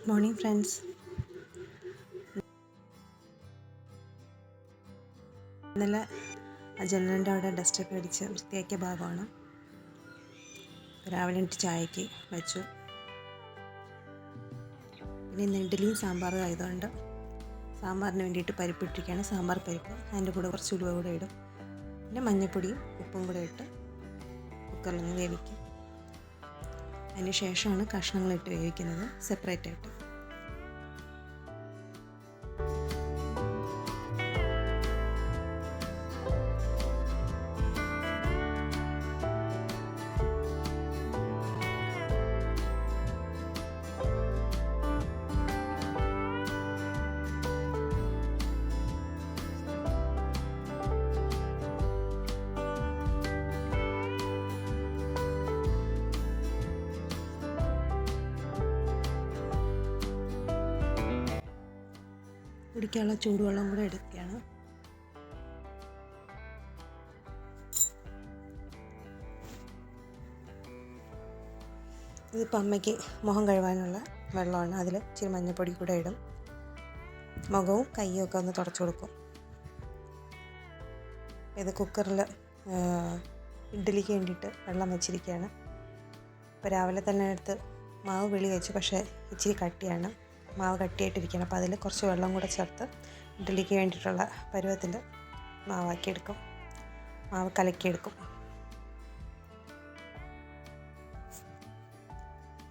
Good morning friends നല്ല ജനലിന്റെ അവിടെ ഡസ്റ്റൊക്കെ അടിച്ച് വൃത്തിയാക്കിയ ഭാഗമാണ്. രാവിലെ എനിക്ക് ചായക്ക് വെച്ചു. പിന്നെ ഇന്ന് സാമ്പാറും ആയതുകൊണ്ട് സാമ്പാറിന് വേണ്ടിയിട്ട് പരിപ്പിട്ടിരിക്കുകയാണ് സാമ്പാർ പരിപ്പ് അതിന്റെ കൂടെ കുറച്ച് ഉലുവ കൂടെ ഇടും. പിന്നെ മഞ്ഞൾപ്പൊടിയും ഉപ്പും കൂടെ ഇട്ട് കുക്കറിൽ നിന്ന് വേവിക്കും. അതിന് ശേഷമാണ് കഷ്ണങ്ങളിട്ട് വേവിക്കുന്നത് സെപ്പറേറ്റ് ആയിട്ട്. കുടിക്കാനുള്ള ചൂടുവെള്ളം കൂടെ എടുക്കുകയാണ്. ഇതിപ്പോൾ അമ്മയ്ക്ക് മുഖം കഴുകാനുള്ള വെള്ളമാണ്. അതിൽ ഇച്ചിരി മഞ്ഞൾപ്പൊടി കൂടെ ഇടും. മുഖവും കൈയും ഒക്കെ ഒന്ന് തുടച്ചു കൊടുക്കും. ഇത് കുക്കറിൽ ഇഡ്ഡലിക്ക് വേണ്ടിയിട്ട് വെള്ളം വെച്ചിരിക്കുകയാണ്. ഇപ്പോൾ രാവിലെ തന്നെ എടുത്ത് മാവ് വെളി വെച്ചു പക്ഷേ ഇച്ചിരി കട്ടിയാണ്. മാവ് കട്ടിയായിട്ടിരിക്കണം അപ്പോൾ അതിൽ കുറച്ച് വെള്ളം കൂടെ ചേർത്ത് ഇഡ്ഡലിക്ക് വേണ്ടിയിട്ടുള്ള പരുവത്തിൽ മാവാക്കിയെടുക്കും. മാവ് കലക്കിയെടുക്കും.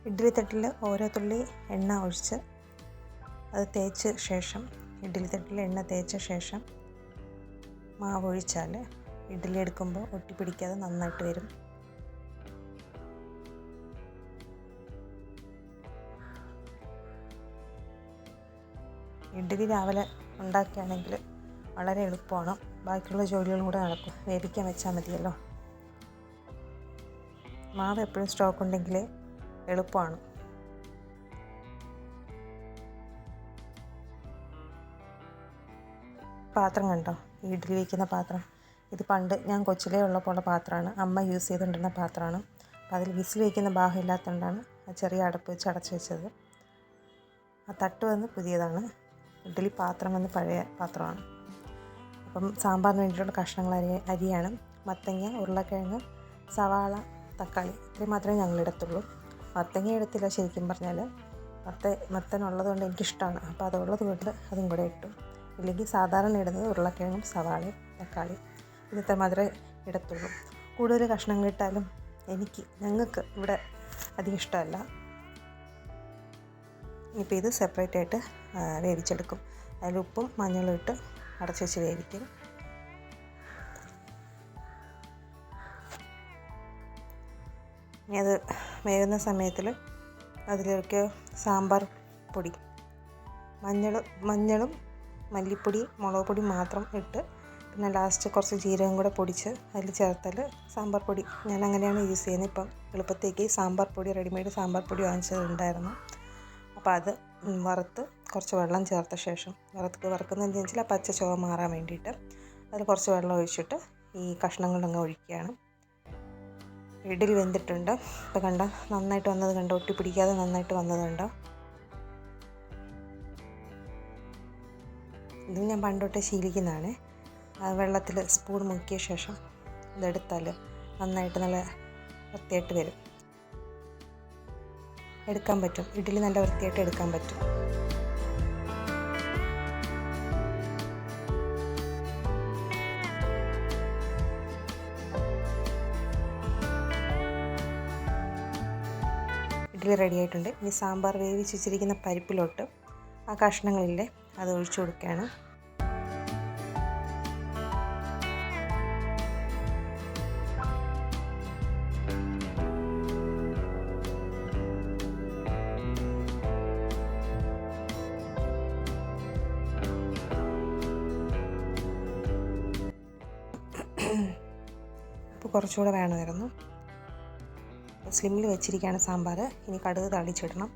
ഇഡ്ഡലി തട്ടിൽ ഓരോ തുള്ളി എണ്ണ ഒഴിച്ച് അത് തേച്ച ശേഷം ഇഡ്ഡലി തട്ടിൽ എണ്ണ തേച്ച ശേഷം മാവ് ഒഴിച്ചാൽ ഇഡ്ഡലി എടുക്കുമ്പോൾ ഒട്ടിപ്പിടിക്കാതെ നന്നായിട്ട് വരും. ഇഡ്ഡലി രാവിലെ ഉണ്ടാക്കുകയാണെങ്കിൽ വളരെ എളുപ്പമാണ്. ബാക്കിയുള്ള ജോലികളും കൂടെ നടക്കും. വേവിക്കാൻ വെച്ചാൽ മതിയല്ലോ. മാവ് എപ്പോഴും സ്റ്റോക്ക് ഉണ്ടെങ്കിൽ എളുപ്പമാണ്. പാത്രം കണ്ടോ? ഇഡ്ഡലി വയ്ക്കുന്ന പാത്രം. ഇത് പണ്ട് ഞാൻ കൊച്ചിലേ ഉള്ളപ്പോൾ പാത്രമാണ്. അമ്മ യൂസ് ചെയ്തുകൊണ്ടിരുന്ന പാത്രമാണ്. അതിൽ വിസിൽ വയ്ക്കുന്ന ഭാഗം ഇല്ലാത്തതുകൊണ്ടാണ് ആ ചെറിയ അടപ്പ് വെച്ച് അടച്ചു വെച്ചത്. ആ തട്ട് വന്ന് പുതിയതാണ്. ഇഡ്ഡലി പാത്രം വന്ന് പഴയ പാത്രമാണ്. അപ്പം സാമ്പാറിന് വേണ്ടിയിട്ടുള്ള കഷ്ണങ്ങൾ അരി അരിയാണ്. മത്തങ്ങ ഉരുളക്കിഴങ്ങ് സവാള തക്കാളി ഇത്രയും മാത്രമേ ഞങ്ങൾ എടുത്തുള്ളൂ. മത്തങ്ങ എടുത്തില്ല ശരിക്കും പറഞ്ഞാൽ മത്ത മത്തൻ ഉള്ളതുകൊണ്ട് എനിക്കിഷ്ടമാണ്. അപ്പോൾ അതുള്ളത് കൊണ്ട് അതും കൂടെ ഇട്ടു. ഇല്ലെങ്കിൽ സാധാരണ ഇടുന്നത് ഉരുളക്കിഴങ്ങും സവാളയും തക്കാളി ഇന്നത്തെ മാത്രമേ ഇടത്തുള്ളൂ കൂടുതൽ കഷ്ണങ്ങൾ ഇട്ടാലും എനിക്ക് ഞങ്ങൾക്ക് ഇവിടെ അധികം ഇഷ്ടമല്ല. ഇപ്പോൾ ഇത് സെപ്പറേറ്റ് ആയിട്ട് വേവിച്ചെടുക്കും. അതിൽ ഉപ്പും മഞ്ഞളും ഇട്ട് അടച്ചു വെച്ച് വേവിക്കും. ഇനി അത് വേകുന്ന സമയത്തിൽ അതിലേക്ക് സാമ്പാർ പൊടി മഞ്ഞൾ മഞ്ഞളും മല്ലിപ്പൊടി മുളക് പൊടി മാത്രം ഇട്ട് പിന്നെ ലാസ്റ്റ് കുറച്ച് ജീരകം കൂടെ പൊടിച്ച് അതിൽ ചേർത്താൽ സാമ്പാർ പൊടി. ഞാൻ അങ്ങനെയാണ് യൂസ് ചെയ്യുന്നത്. ഇപ്പം എളുപ്പത്തേക്ക് സാമ്പാർ പൊടി റെഡിമെയ്ഡ് സാമ്പാർ പൊടി വാങ്ങിച്ചതുണ്ടായിരുന്നു അപ്പോൾ അത് വറുത്ത് കുറച്ച് വെള്ളം ചേർത്ത ശേഷം വറുത്ത് വറുക്കുന്നതെന്ന് വെച്ചാൽ ആ പച്ച ചുവ മാറാൻ വേണ്ടിയിട്ട് അതിൽ കുറച്ച് വെള്ളം ഒഴിച്ചിട്ട് ഈ കഷ്ണങ്ങളങ്ങ് ഒഴിക്കുകയാണ്. ഇഡലി വെന്തിട്ടുണ്ട്. ഇപ്പോൾ കണ്ട നന്നായിട്ട് വന്നത് കണ്ട? ഒട്ടി പിടിക്കാതെ നന്നായിട്ട് വന്നതുണ്ട് ഇത് ഞാൻ പണ്ടോട്ടേ ശീലിക്കുന്നതാണ്. വെള്ളത്തിൽ സ്പൂൺ മുക്കിയ ശേഷം ഇതെടുത്താൽ നന്നായിട്ട് നല്ല വൃത്തിയായിട്ട് വരും. എടുക്കാൻ പറ്റും. ഇഡ്ഡലി നല്ല വൃത്തിയായിട്ട് എടുക്കാൻ പറ്റും. ഇഡ്ഡലി റെഡി ആയിട്ടുണ്ട് ഇനി സാമ്പാർ വേവിച്ച് വെച്ചിരിക്കുന്ന പരിപ്പിലോട്ട് ആ കഷ്ണങ്ങളില്ലേ അത് ഒഴിച്ചു കൊടുക്കുകയാണ്. കുറച്ചുകൂടെ വേണമായിരുന്നു. സ്ലിമ്മിൽ വെച്ചിരിക്കുകയാണ് സാമ്പാർ. ഇനി കടുക് തളിച്ചിടണം.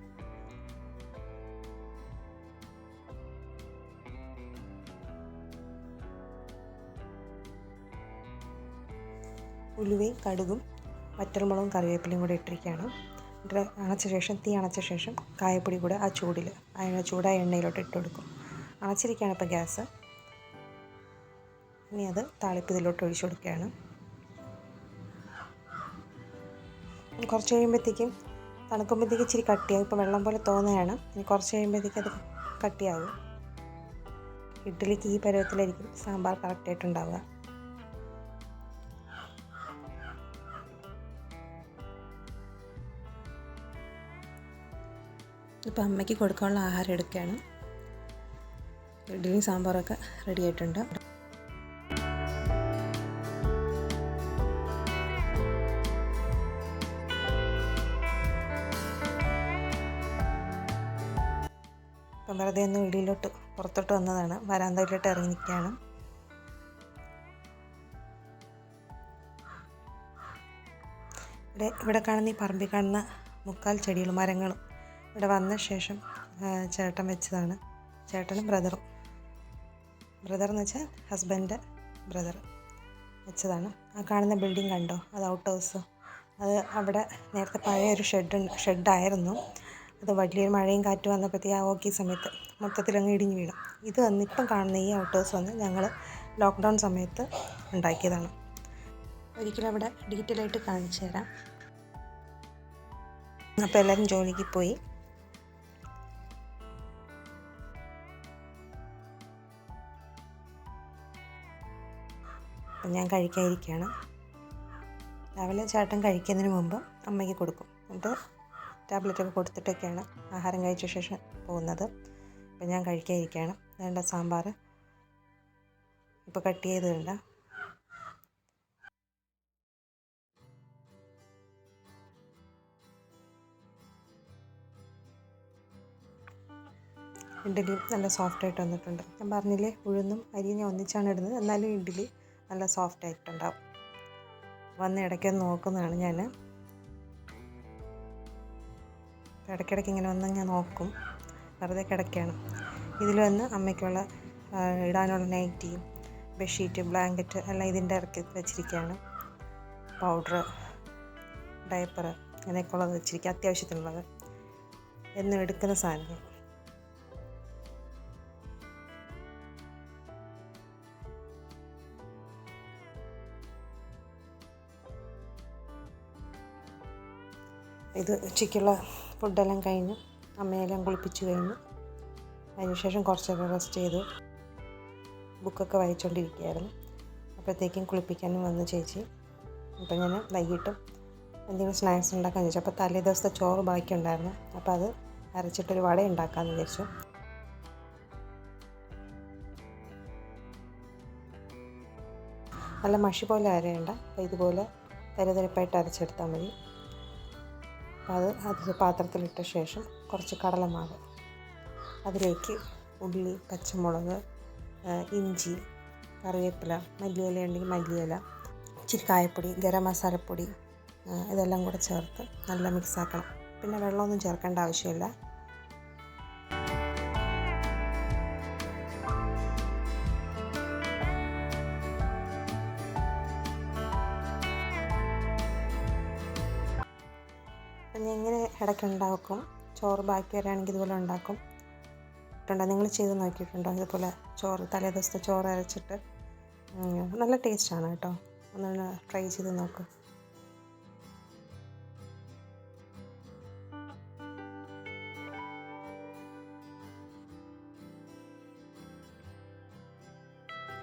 ഉലുവയും കടുകും വറ്റൽമുളകും കറിവേപ്പിലയും കൂടെ ഇട്ടിരിക്കുകയാണ്. അണച്ച ശേഷം തീ അണച്ച ശേഷം കായപ്പൊടി കൂടെ ആ ചൂടിൽ ആ ചൂടായ എണ്ണയിലോട്ട് ഇട്ട് കൊടുക്കും. അണച്ചിരിക്കുകയാണ് ഇപ്പോൾ ഗ്യാസ്. ഇനി അത് താളിപ്പ് ഇതിലോട്ട് ഒഴിച്ചു കൊടുക്കുകയാണ്. കുറച്ച് കഴിയുമ്പോഴത്തേക്കും തണുക്കുമ്പോഴത്തേക്ക് ഇച്ചിരി കട്ടിയാകും ഇപ്പോൾ വെള്ളം പോലെ തോന്നുകയാണ്. ഇനി കുറച്ച് കഴിയുമ്പോഴത്തേക്ക് അത് കട്ടിയാകും ഇഡ്ഡലിക്ക് ഈ പരുവത്തിലായിരിക്കും സാമ്പാർ കറക്റ്റായിട്ടുണ്ടാവുക ഇപ്പോൾ അമ്മയ്ക്ക് കൊടുക്കാനുള്ള ആഹാരം എടുക്കുകയാണ്. ഇഡ്ഡലി സാമ്പാറൊക്കെ റെഡി ആയിട്ടുണ്ട്. വെറുതെ ഒന്ന് വെളിയിലോട്ട് പുറത്തോട്ട് വന്നതാണ്. വരാന്തയിലോട്ട് ഇറങ്ങി നിൽക്കുകയാണ്. ഇവിടെ ഇവിടെ കാണുന്ന ഈ പറമ്പിൽ കാണുന്ന മുക്കാൽ ചെടികളും മരങ്ങളും ഇവിടെ വന്ന ശേഷം ചേട്ടൻ വെച്ചതാണ്. ചേട്ടനും ബ്രദറും. ബ്രദർ എന്ന് വെച്ചാൽ ഹസ്ബൻഡ് ബ്രദർ വെച്ചതാണ്. ആ കാണുന്ന ബിൽഡിംഗ് കണ്ടോ? അത് ഔട്ട് ഹൗസ്. അത് അവിടെ നേരത്തെ പഴയ ഒരു ഷെഡ് ഷെഡായിരുന്നു. അത് വലിയൊരു മഴയും കാറ്റും വന്നപ്പോഴത്തേക്ക് ആ ഓക്കി സമയത്ത് മൊത്തത്തിൽ അങ്ങ് ഇടിഞ്ഞ് വീണു. ഇത് വന്ന് ഇപ്പം കാണുന്ന ഈ ഔട്ട് ഹൗസ് വന്ന് ഞങ്ങൾ ലോക്ക്ഡൗൺ സമയത്ത് ഉണ്ടാക്കിയതാണ്. ഒരിക്കലും അവിടെ ഡീറ്റെയിൽ ആയിട്ട് കാണിച്ചു തരാം. അപ്പോൾ എല്ലാവരും ജോലിക്ക് പോയി. ഞാൻ കഴിക്കാതിരിക്കുകയാണ്. രാവിലെ ചേട്ടൻ കഴിക്കുന്നതിന് മുമ്പ് അമ്മയ്ക്ക് കൊടുക്കും. എന്നിട്ട് ടാബ്ലറ്റൊക്കെ കൊടുത്തിട്ടൊക്കെയാണ് ആഹാരം കഴിച്ച ശേഷം പോകുന്നത്. അപ്പം ഞാൻ കഴിക്കാതിരിക്കുകയാണ് വേണ്ട സാമ്പാർ ഇപ്പോൾ കട്ട് ചെയ്ത് വേണ്ട. ഇഡ്ഡലി നല്ല സോഫ്റ്റായിട്ട് വന്നിട്ടുണ്ട്. ഞാൻ പറഞ്ഞില്ലേ ഉഴുന്നും അരിയും ഞാൻ ഒന്നിച്ചാണ് ഇടുന്നത്. എന്നാലും ഇഡ്ഡലി നല്ല സോഫ്റ്റ് ആയിട്ടുണ്ടാവും വന്ന് ഇടയ്ക്കൊന്ന് നോക്കുന്നതാണ് ഞാൻ. ഇടയ്ക്കിടയ്ക്ക് ഇങ്ങനെ വന്ന് ഞാൻ നോക്കും. വെറുതെ കിടക്കുകയാണ്. ഇതിൽ വന്ന് അമ്മയ്ക്കുള്ള ഇടാനുള്ള നൈറ്റി ബെഡ്ഷീറ്റ് ബ്ലാങ്കറ്റ് എല്ലാം ഇതിന്റെ ഇറക്കി വെച്ചിരിക്കുകയാണ്. പൗഡർ ഡയപ്പർ അങ്ങനെയൊക്കെ വെച്ചിരിക്കുക. അത്യാവശ്യത്തിനുള്ളത്. എന്നും എടുക്കുന്ന സാധനങ്ങൾ. ഇത് ഉച്ചയ്ക്കുള്ള ഫുഡെല്ലാം കഴിഞ്ഞ്. അമ്മയെല്ലാം കുളിപ്പിച്ചു കഴിഞ്ഞു. അതിനുശേഷം കുറച്ചൊക്കെ റെസ്റ്റ് ചെയ്തു. ബുക്കൊക്കെ വായിച്ചുകൊണ്ടിരിക്കുകയായിരുന്നു അപ്പോഴത്തേക്കും കുളിപ്പിക്കാനും വന്നു ചേച്ചി. അപ്പോൾ ഞാൻ വൈകിട്ടും എന്തെങ്കിലും സ്നാക്സ് ഉണ്ടാക്കാൻ ചോദിച്ചു അപ്പോൾ തലേ ദിവസത്തെ ചോറ് ബാക്കിയുണ്ടായിരുന്നു. അപ്പോൾ അത് അരച്ചിട്ടൊരു വട ഉണ്ടാക്കാമെന്ന് വിചാരിച്ചു. നല്ല മഷി പോലെ അരയണ്ട. അപ്പോൾ ഇതുപോലെ തരതരപ്പായിട്ട് അരച്ചെടുത്താൽ മതി. അപ്പോൾ അത് അത് പാത്രത്തിലിട്ട ശേഷം കുറച്ച് കടലമാവ് അതിലേക്ക് ഉള്ളി പച്ചമുളക് ഇഞ്ചി കറിവേപ്പില മല്ലിയില ഉണ്ടെങ്കിൽ മല്ലിയില ഇച്ചിരി കായപ്പൊടി ഗരം മസാലപ്പൊടി ഇതെല്ലാം കൂടെ ചേർത്ത് നല്ല മിക്സാക്കണം പിന്നെ വെള്ളമൊന്നും ചേർക്കേണ്ട ആവശ്യമില്ല. ഇങ്ങനെ ഉണ്ടാക്കും? ചോറ് ബാക്കി വരികയാണെങ്കിൽ ഇതുപോലെ ഉണ്ടാക്കും. ഇട്ടുണ്ടോ നിങ്ങൾ ചെയ്ത് നോക്കിയിട്ടുണ്ടോ? ഇതുപോലെ ചോറ് തലേ ദിവസത്തെ ചോറ് അരച്ചിട്ട്. നല്ല ടേസ്റ്റാണ് കേട്ടോ. ഒന്ന് ട്രൈ ചെയ്ത് നോക്ക്.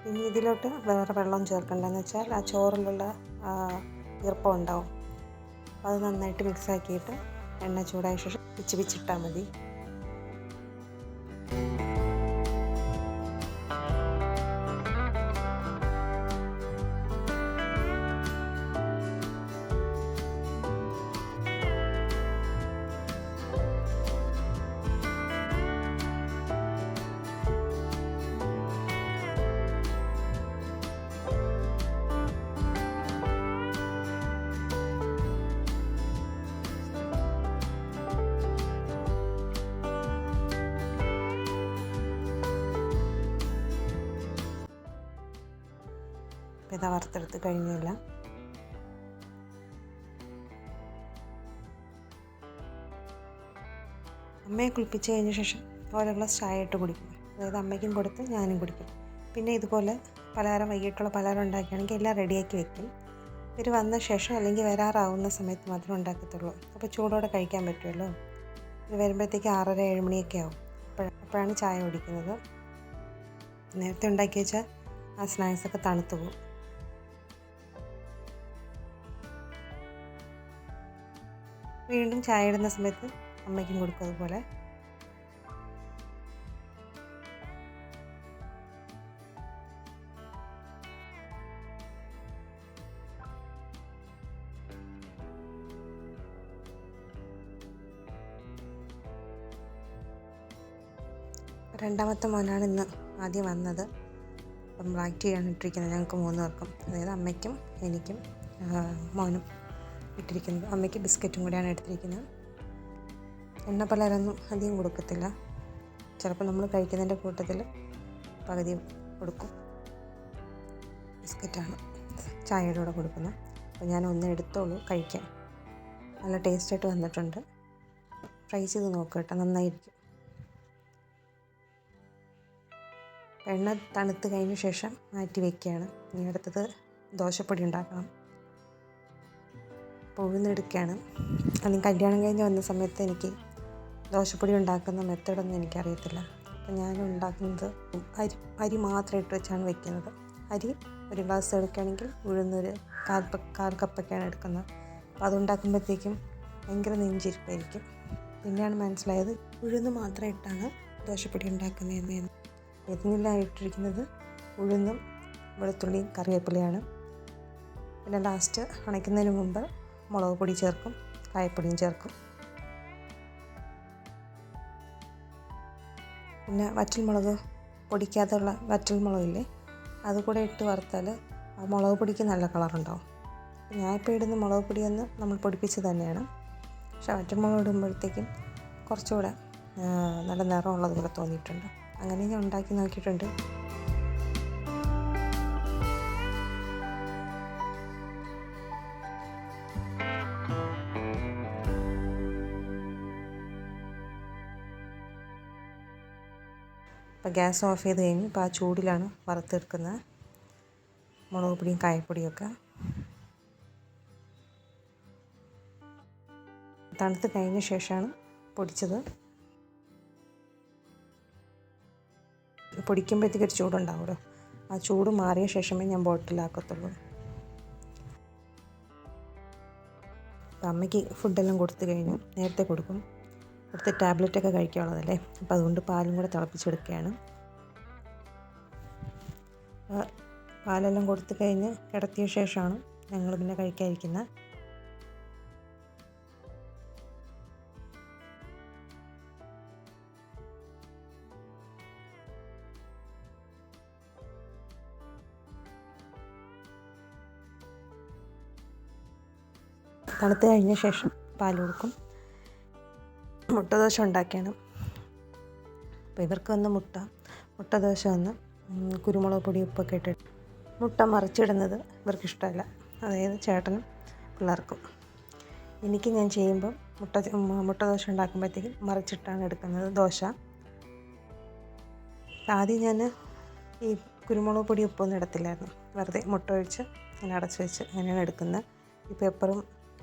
ഇനി ഇതിലോട്ട് വേറെ വെള്ളം ചേർക്കണ്ടെന്ന് വെച്ചാൽ ആ ചോറിലുള്ള ഈർപ്പം ഉണ്ടാവും. അത് നന്നായിട്ട് മിക്സ് ആക്കിയിട്ട് എണ്ണ ചൂടായ ശേഷം പിച്ച് പിച്ചിട്ടാൽ മതി. ഇതാ വറുത്തെടുത്ത് കഴിഞ്ഞില്ല. അമ്മയെ കുളിപ്പിച്ച് കഴിഞ്ഞ ശേഷം ഓരോ ഗ്ലാസ് ചായ ഇട്ട് കുടിക്കും. അതായത് അമ്മയ്ക്കും കൊടുത്ത് ഞാനും കുടിക്കും. പിന്നെ ഇതുപോലെ പലഹാരം വൈകിട്ടുള്ള പലഹാരം ഉണ്ടാക്കുകയാണെങ്കിൽ എല്ലാം റെഡിയാക്കി വെക്കും. ഇവർ വന്ന ശേഷം അല്ലെങ്കിൽ വരാറാവുന്ന സമയത്ത് മാത്രമേ ഉണ്ടാക്കത്തുള്ളൂ. അപ്പോൾ ചൂടോടെ കഴിക്കാൻ പറ്റുമല്ലോ? ഇത് വരുമ്പോഴത്തേക്ക് ആറര ഏഴ് മണിയൊക്കെ ആവും. അപ്പോഴാണ് ചായ കുടിക്കുന്നത്. നേരത്തെ ഉണ്ടാക്കി വെച്ചാൽ ആ സ്നാക്സൊക്കെ തണുത്തു പോകും. വീണ്ടും ചായ ഇടുന്ന സമയത്ത് അമ്മയ്ക്കും കൊടുക്കും അതുപോലെ. രണ്ടാമത്തെ മോനാണ് ഇന്ന് ആദ്യം വന്നത്. അപ്പം ബ്ലാക്ക് ടീ ആണ് ഇട്ടിരിക്കുന്നത് ഞങ്ങൾക്ക് മൂന്ന് പേർക്കും അതായത് അമ്മയ്ക്കും എനിക്കും മോനും. ഇട്ടിരിക്കുന്നത്. അമ്മയ്ക്ക് ബിസ്ക്കറ്റും കൂടിയാണ് എടുത്തിരിക്കുന്നത്. എണ്ണ പലരൊന്നും അധികം കൊടുക്കത്തില്ല. ചിലപ്പോൾ നമ്മൾ കഴിക്കുന്നതിന്റെ കൂട്ടത്തിൽ പകുതി കൊടുക്കും. ബിസ്ക്കറ്റാണ് ചായയുടെ കൂടെ കൊടുക്കുന്നത്. അപ്പോൾ ഞാൻ ഒന്ന് എടുത്തോളൂ കഴിക്കാൻ. നല്ല ടേസ്റ്റായിട്ട് വന്നിട്ടുണ്ട്. ട്രൈ ചെയ്ത് നോക്കുക കേട്ടോ നന്നായിരിക്കും. എണ്ണ തണുത്ത് കഴിഞ്ഞ ശേഷം മാറ്റി വയ്ക്കുകയാണ് ഇനി അടുത്തത് ദോശപ്പൊടി ഉണ്ടാക്കണം. അപ്പോൾ ഉഴുന്നെടുക്കുകയാണ് അല്ലെങ്കിൽ കല്യാണം കഴിഞ്ഞ് വന്ന സമയത്ത് എനിക്ക് ദോശപ്പൊടി ഉണ്ടാക്കുന്ന മെത്തേഡൊന്നും എനിക്കറിയത്തില്ല. അപ്പം ഞാൻ ഉണ്ടാക്കുന്നത് അരി അരി മാത്രം ഇട്ട് വെച്ചാണ് വെക്കുന്നത്. അരി ഒരു ഗ്ലാസ് എടുക്കുകയാണെങ്കിൽ ഉഴുന്നൊരു കാൽ കാൽ കപ്പൊക്കെയാണ് എടുക്കുന്നത്. അപ്പോൾ അതുണ്ടാക്കുമ്പോഴത്തേക്കും ഭയങ്കര നെഞ്ചിരിപ്പായിരിക്കും. പിന്നെയാണ് മനസ്സിലായത് ഉഴുന്ന് മാത്രം ഇട്ടാണ് ദോശപ്പൊടി ഉണ്ടാക്കുന്നതെന്ന് ഇട്ടിരിക്കുന്നത് ഉഴുന്നും വെളുത്തുള്ളിയും കറിവേപ്പിലയാണ്. പിന്നെ ലാസ്റ്റ് അണയ്ക്കുന്നതിന് മുമ്പ് മുളക് പൊടി ചേർക്കും കായപ്പൊടിയും ചേർക്കും. പിന്നെ വറ്റൽ വറ്റൽമുളക് വറ്റൽ വറ്റൽമുളകില്ലേ അത് കൂടെ ഇട്ട് വറുത്താൽ ആ മുളക് പൊടിക്ക് നല്ല കളറുണ്ടാവും ഞാൻ ഇപ്പോൾ ഇടുന്ന മുളക് പൊടിയൊന്ന് നമ്മൾ പൊടിപ്പിച്ച് തന്നെയാണ്. പക്ഷെ വറ്റൽമുളക് ഇടുമ്പോഴത്തേക്കും കുറച്ചുകൂടെ നല്ല നിറമുള്ളത് പോലെ തോന്നിയിട്ടുണ്ട്. അങ്ങനെ ഞാൻ ഉണ്ടാക്കി നോക്കിയിട്ടുണ്ട്. ഗ്യാസ് ഓഫ് ചെയ്ത് കഴിഞ്ഞ് ഇപ്പോൾ ആ ചൂടിലാണ് വറുത്തെടുക്കുന്നത്. മുളക് പൊടിയും കായപ്പൊടിയൊക്കെ. തണുത്ത് കഴിഞ്ഞ ശേഷമാണ് പൊടിച്ചത്. പൊടിക്കുമ്പോഴത്തേക്ക് ഒരു ചൂടുണ്ടാവുമല്ലോ ആ ചൂട് മാറിയ ശേഷമേ ഞാൻ ബോട്ടിലാക്കത്തുള്ളൂ. അമ്മയ്ക്ക് ഫുഡെല്ലാം കൊടുത്തു കഴിഞ്ഞു. നേരത്തെ കൊടുക്കും. കൊടുത്ത് ടാബ്ലറ്റൊക്കെ കഴിക്കാനുള്ളതല്ലേ? അപ്പോൾ അതുകൊണ്ട് പാലും കൂടെ തിളപ്പിച്ചെടുക്കുകയാണ്. പാലെല്ലാം കൊടുത്തു കഴിഞ്ഞ് കിടത്തിയ ശേഷമാണ് ഞങ്ങൾ പിന്നെ കഴിക്കാതിരിക്കുന്നത്. തണുത്ത് കഴിഞ്ഞ ശേഷം പാൽ കൊടുക്കും. മുട്ട ദോശ ഉണ്ടാക്കിയാണ്. അപ്പോൾ ഇവർക്ക് വന്ന മുട്ട മുട്ട ദോശ വന്ന് കുരുമുളക് പൊടി ഉപ്പൊക്കെ ഇട്ടിട്ട് മുട്ട മറിച്ചിടുന്നത് ഇവർക്ക് ഇഷ്ടമല്ല അതായത് ചേട്ടനും പിള്ളേർക്കും. എനിക്ക് ഞാൻ ചെയ്യുമ്പോൾ മുട്ട മുട്ട ദോശ ഉണ്ടാക്കുമ്പോഴത്തേക്കും മറിച്ചിട്ടാണ് എടുക്കുന്നത് ദോശ. ആദ്യം ഞാൻ ഈ കുരുമുളക് പൊടി ഉപ്പൊന്നും ഇടത്തില്ലായിരുന്നു. വെറുതെ മുട്ട ഒഴിച്ച് അങ്ങനെ അടച്ച് വെച്ച് അങ്ങനെയാണ് എടുക്കുന്നത്. ഈ പേപ്പറും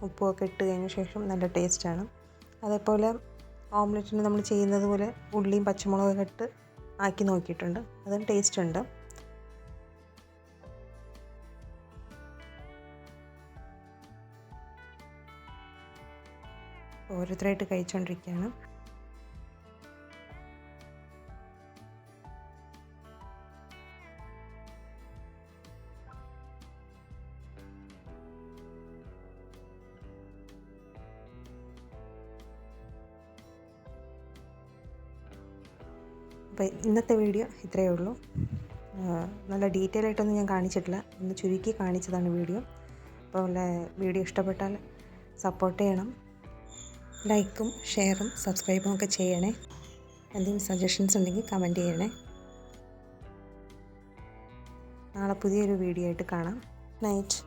ഉപ്പും ഒക്കെ ഇട്ട് കഴിഞ്ഞ ശേഷം നല്ല ടേസ്റ്റാണ് അതേപോലെ ഓംലെറ്റിന് നമ്മൾ ചെയ്യുന്നത് പോലെ ഉള്ളിയും പച്ചമുളകൊക്കെ ഇട്ട് ആക്കി നോക്കിയിട്ടുണ്ട്. അതും ടേസ്റ്റ് ഉണ്ട്. ഓരോരുത്തരായിട്ട് കഴിച്ചുകൊണ്ടിരിക്കുകയാണ് ഇന്നത്തെ വീഡിയോ ഇത്രയേ ഉള്ളൂ. നല്ല ഡീറ്റെയിൽ ആയിട്ടൊന്നും ഞാൻ കാണിച്ചിട്ടില്ല. ഒന്ന് ചുരുക്കി കാണിച്ചതാണ് വീഡിയോ. അപ്പോൾ വീഡിയോ ഇഷ്ടപ്പെട്ടാൽ സപ്പോർട്ട് ചെയ്യണം. ലൈക്കും ഷെയറും സബ്സ്ക്രൈബും ഒക്കെ ചെയ്യണേ. എന്തെങ്കിലും സജഷൻസ് ഉണ്ടെങ്കിൽ കമന്റ് ചെയ്യണേ. നാളെ പുതിയൊരു വീഡിയോ ആയിട്ട് കാണാം. നൈറ്റ്.